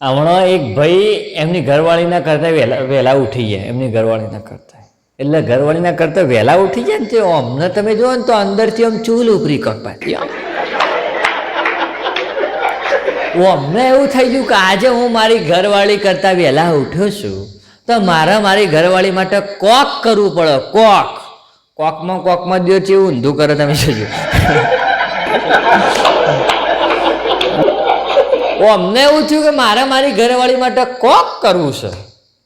હમણાં એક ભાઈ એમની ઘરવાળીના કરતા વહેલા વહેલા ઉઠી ગયા એમની ઘરવાળીના કરતા. એટલે ઘરવાળીના કરતા વહેલા ઉઠી જાય ને તે અમને તમે જુઓ ને તો અંદરથી આમ ચૂલ ઉપરી કપાતી આમ. અમને એવું થઈ ગયું કે આજે હું મારી ઘરવાળી કરતા વહેલા ઉઠ્યો છું, તો મારે મારી ઘરવાળી માટે કોક કરવું પડે, કોક. કોકમાં કોકમાં દો છે એવું ઊંધું કરે તમે જોજો. અમને એવું થયું કે મારે મારી ઘરવાળી માટે કોક કરવું છે.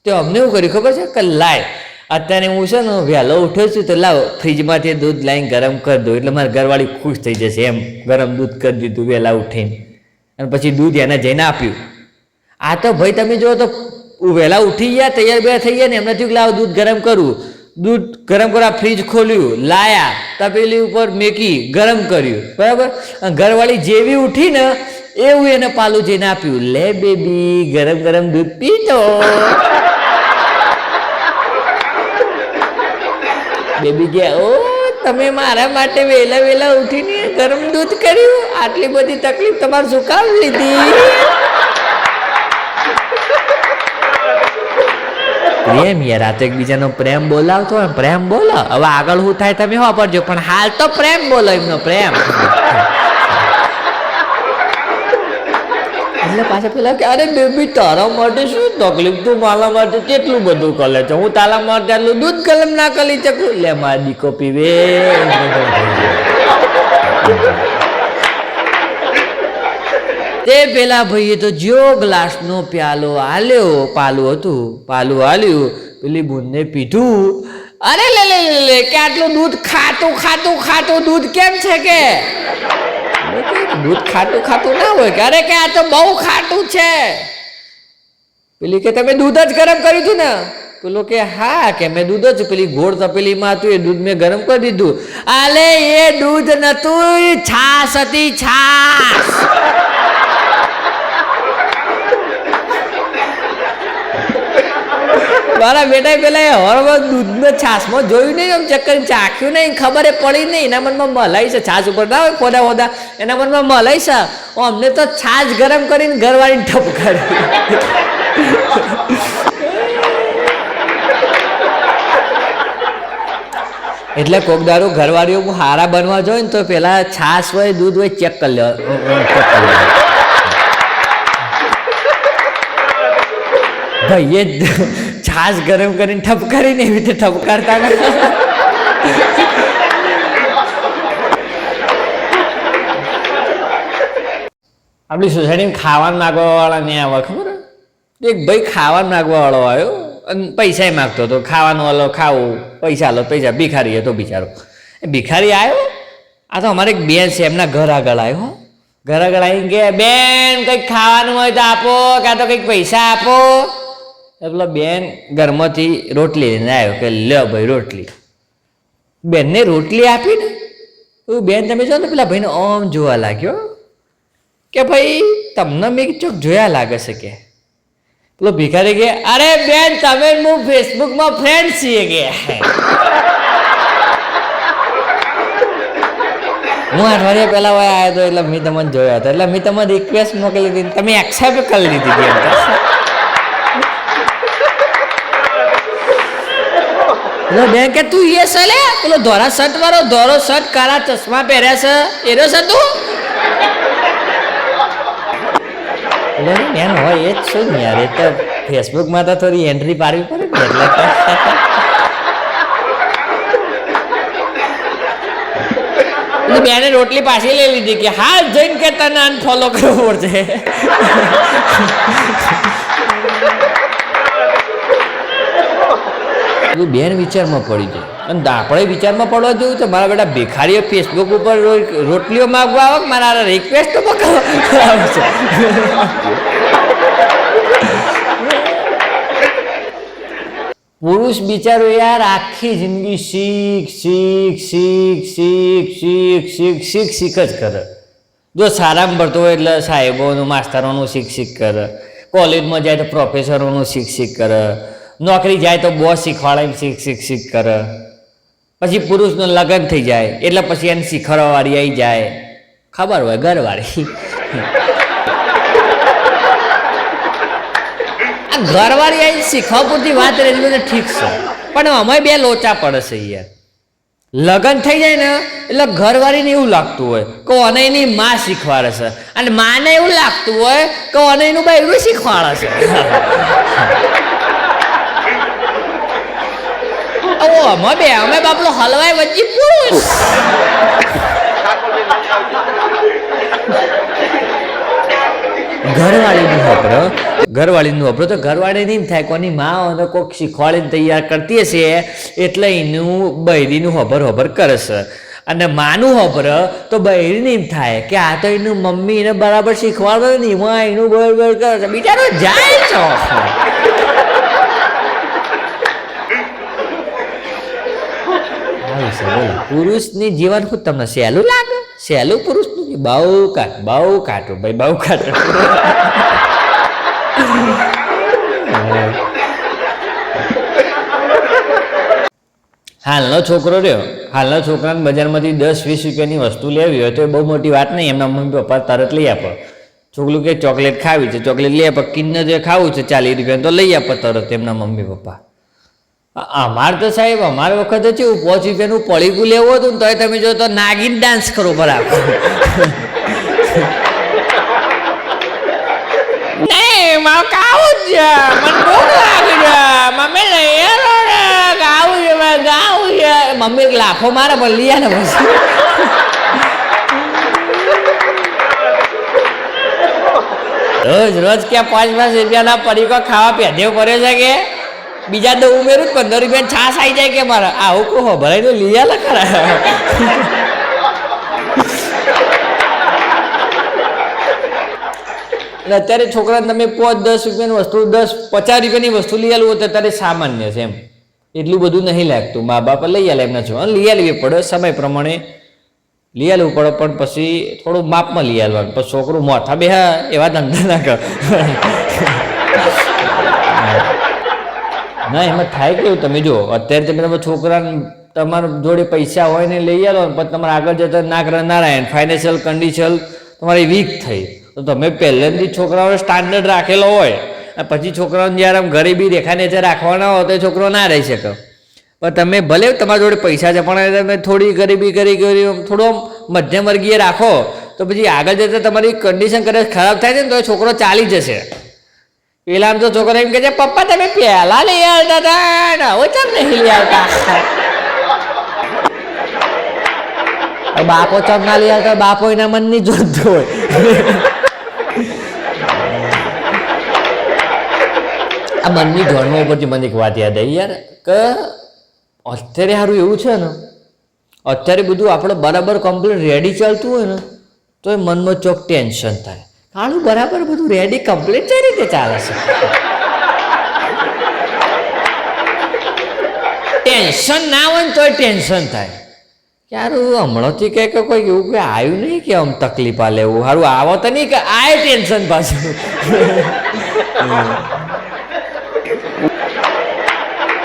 તે અમને એવું કર્યું, ખબર છે? કે લાય, અત્યારે હું છે ને વહેલો ઉઠ્યો છું તો લાવ, ફ્રીજમાંથી દૂધ લાવીને ગરમ કરી દઉં, એટલે મારી ઘરવાળી ખુશ થઈ જશે એમ. ગરમ દૂધ કરી દીધું વહેલા ઉઠીને. અને પછી દૂધ એને જઈને આપ્યું. આ તો ભાઈ તમે જો તો વહેલા ઉઠી ગયા, તૈયાર બે થઈ ગયા ને એમને થયું કે લાવ દૂધ ગરમ કરવું દૂધ ગરમ કરવા ફ્રીજ ખોલ્યું, લાયા, તપેલી ઉપર મેકી, ગરમ કર્યું. બરાબર? ઘરવાળી જેવી ઉઠી ને એવું એને પાલું જઈને આપ્યું. લે બેબી, ગરમ ગરમ દૂધ પીતો બેબી ગયા ઓ, તમે મારા માટે વહેલા વહેલા ઉઠીને ગરમ દૂધ કર્યું? આટલી બધી તકલીફ તમારે કામ લીધી? પ્રેમ યાર આ એકબીજાનો પ્રેમ બોલાવતો હોય પ્રેમ બોલો. હવે આગળ શું થાય તમે વાપરજો? પણ હાલ તો પ્રેમ બોલો એમનો, પ્રેમ. એટલે પાછા પેલા કે, અરે બેબી, તારા માટે શું તકલીફ? તું મારા માટે કેટલું બધું કરે છે? હું તારા માટે આટલું દૂધ કલમ ના કરી શકું? લે, મારા દીકો પીવે. તે પેલા ભાઈએ તો જ્યો ગ્લાસનો પ્યાલો આલ્યો, પાલું હતું, પાલું આલ્યું, પેલી બુંદને પીધું. અરે લે લે લે કે આટલું દૂધ ખાતું ખાતું ખાતું દૂધ કેમ છે કે? દૂધ ખાતું ખાતું ના હોય કે. અરે કે આ તો બહુ ખાટું છે. પેલી કે તમે દૂધ જ ગરમ કર્યું હતું ને? પેલો કે હા, કે મેં દૂધ જ, પેલી ગોળ તપેલીમાં હતું, એ દૂધ મેં ગરમ કરી દીધું. આલે એ દૂધ નતું, છાસ હતી છાશ મારા બેટા પેલા એ હળવદ દૂધને છાશમાં જોયું નહીં, આમ ચક્કર ચાખ્યું નહીં, ખબર એ પડી નહીં. એના મનમાં મલાઈ છે, છાશ ઉપર ના હોય પોદા પોદા. એના મનમાં મલાઈ છે. અમને તો છાશ ગરમ કરીને ઘરવાળીને ઠપ કરી એટલે કોક દારૂ ઘરવાળીઓ હારા બનવા જોઈએ ને તો પેલા છાશ હોય, દૂધ હોય, ચેક કરી લે ભાઈએ છાશ ગરમ કરીને ઠપકારીને એવી રીતે ઠપકારતા. આપણી સોસાયટીમાં ખાવાનું માગવા વાળા નહીં આવે, ખબર એક ભાઈ ખાવાનું માગવા વાળો આવ્યો અને પૈસા માગતો હતો. ખાવાનું વાળો ખાવું, પૈસા લો પૈસા, ભિખારી હતો બિચારો. એ ભિખારી આવ્યો? આ તો અમારે એક બેન છે, એમના ઘર આગળ આવ્યો. ઘર આગળ આવીને કે બેન, કંઈક ખાવાનું હોય તો આપો, કાં તો કંઈક પૈસા આપો. એટલે બેન ઘરમાંથી રોટલી લઈને આવ્યો કે લ્યો ભાઈ રોટલી. બેનને રોટલી આપી ને? તો બેન તમે જો ને પેલા ભાઈને ઓમ જોવા લાગ્યો. કે ભાઈ તમને મેં ચોક જોયા લાગે છે કે? પેલો ભિખારી કે, અરે બેન, તમે હું ફેસબુકમાં ફ્રેન્ડ છીએ કે? હું અઠવાડિયા પહેલા હોય આવ્યો હતો એટલે મેં તમને જોયો હતો. એટલે મેં તમને રિક્વેસ્ટ મોકલી હતી તમે એક્સેપ્ટ કરી લીધી હતી એમ તો. એટલે મેં કે, તું એ છે લે? પેલો, ધોરા શર્ટ વાળો, ધોરો શર્ટ, કાળા ચશ્મા પહેર્યા છે. એનો છે તું? એટલે બેન હોય એ જ છું ને યાર, એ તો ફેસબુકમાં તો થોડી એન્ટ્રી પાડવી પડે ને એટલે એટલે બેને રોટલી પાછી લઈ લીધી કે, હા, જઈને કે તને અનફોલો કરવો પડશે. એટલે બેન વિચારમાં પડી જાય. અને આપણે વિચારમાં પડવા જોયું તો મારા બેટા ભિખારીઓ ફેસબુક ઉપર રોટલીઓ માગવા આવે મારા રિક્વેસ્ટ તો પુરુષ બિચારો યાર આખી જિંદગી શીખ શીખ શીખ શીખ શીખ શીખ શીખ શીખ જ કરે. જો સારામાં ભરતો હોય એટલે સાહેબોનું, માસ્તરોનું શીખ શીખ કરે. કોલેજમાં જાય તો પ્રોફેસરોનું શીખ શીખ કરે. નોકરી જાય તો બોસ શીખવાડે, શીખ શીખ શીખ કરે. પછી પુરુષનું લગ્ન થઈ જાય, એટલે પછી એને શીખવાડવાળી આવી જાય. ખબર હોય ઘરવાળી. આ ઘરવાળી આવી શીખવા પૂરતી વાત રહી બધું ઠીક છે. પણ અમે બે લોચા પડે છે યાર. લગ્ન થઈ જાય ને, એટલે ઘરવાળીને એવું લાગતું હોય કે અને એની માં શીખવાડે છે. અને માને એવું લાગતું હોય કે અને એનું બૈરું શીખવાડે છે. ઓ, અમે બે, અમે ઘરવાળીનું હોપરો તો ઘરવાળી એમ થાય, કોની મા અને કોઈક શીખવાડીને તૈયાર કરતી હશે, એટલે એનું બૈરીનું હોભર કરે છે અને માનું હોબર તો બૈરીને એમ થાય, કે આ તો એનું મમ્મી એને બરાબર શીખવાડો ને એમાં એનું બરાબર કરે છે. બિચારો જાય છો છે બોલો. પુરુષની જીવન શું તમને સહેલું લાગે? સહેલું પુરુષનું બહુ કાટ બહુ કાટો? ભાઈ બહુ કાટો. હાલનો છોકરો રહ્યો. હાલના છોકરાને બજારમાંથી દસ, વીસ રૂપિયાની વસ્તુ લેવી હોય તો એ બહુ મોટી વાત નહીં. એમના મમ્મી પપ્પા તરત લઈ આપો. છોકરું કે ચોકલેટ ખાવી છે, ચોકલેટ લઈ આપો. કિન્નર જે ખાવું છે, ચાલીસ રૂપિયા તો લઈ આપો તરત એમના મમ્મી પપ્પા. અમારે તો સાહેબ, અમારી વખતે હું પાંચ રૂપિયાનું પળીકું લેવું હતું તોય તમે જો તો નાગીન ડાન્સ કરો બરાબર. નહીં મારે છે. છે. મમ્મી લઈ આવો છે, મારે છે. લઈ ને રોજ રોજ ક્યાં પાંચ પાંચ રૂપિયાના પડીકો ખાવા પેઢીઓ પડે છે કે? બીજા તો ઉમેરું પંદર રૂપિયા છાસ આવી જાય કે મારે. આવું કહો ભરાઈ તો લઈ આલે ખરા. અત્યારે છોકરાને તમે પાંચ દસ રૂપિયાની વસ્તુ, દસ પચાસ રૂપિયાની વસ્તુ લઈ આવું તો અત્યારે સામાન્ય છે એમ. એટલું બધું નહીં લાગતું. મા બાપ લઈ આલે એમના છો લઈ આલવી પડે સમય પ્રમાણે. લઈ આલવું પડે, પણ પછી થોડું માપમાં લઈ આલવાનું. પછી છોકરું મોઠા બે એવા ધંધા ના કર. ના, એમાં થાય કેવું? તમે જો અત્યારે તમે તમે છોકરાને તમારા જોડે પૈસા હોય ને લઈ આવો પણ તમારે આગળ જતા નાક નારાયણ ફાઇનાન્શિયલ કન્ડિશન તમારી વીક થઈ. તો તમે પહેલેથી છોકરાઓને સ્ટાન્ડર્ડ રાખેલો હોય. અને પછી છોકરાઓને જ્યારે આમ ગરીબી રેખાને જે રાખવાના હોય, તો છોકરો ના રહી શકે. પણ તમે ભલે તમારા જોડે પૈસા છે, પણ તમે થોડી ગરીબી કરી કરી થોડો મધ્યમ વર્ગીય રાખો, તો પછી આગળ જતાં તમારી કન્ડિશન કદાચ ખરાબ થાય છે ને, તો એ છોકરો ચાલી જશે. પેલા તો છોકરો એમ કે છે, પપ્પા, તમે પહેલા લઈ આવતા હતા ને નહીં લઈ આવતા? બાપો ચમ ના લઈ આવતા બાપો એના મનની જોતો હોય. આ મનની ધોરણો ઉપરથી મને એક વાત યાદ આવી યાર, કે અત્યારે સારું એવું છે ને, અત્યારે બધું આપણે બરાબર કમ્પ્લીટ રેડી ચાલતું હોય ને, તો એ મનમાં ચોક ટેન્શન થાય. કાળું બરાબર બધું રેડી કમ્પ્લીટ કઈ રીતે ચાલે છે. ટેન્શન ના હોય ને તોય ટેન્શન થાય. ક્યારું હમણાંથી કહે કે કોઈ એવું કે આવ્યું નહીં કે આમ તકલીફ આ લેવું સારું આવો તો નહીં કે આ ટેન્શન પાછું.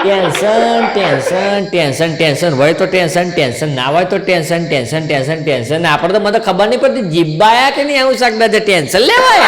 Tension tension tension tension. હોય તો ટેન્શન ટેન્શન. ના હોય તો ટેન્શન ટેન્શન ટેન્શન ટેન્શન. આપણે તો મને ખબર નહીં પડતી જીબ્બાયા કે નહીં આવું શકતા છે ટેન્શન લેવાય.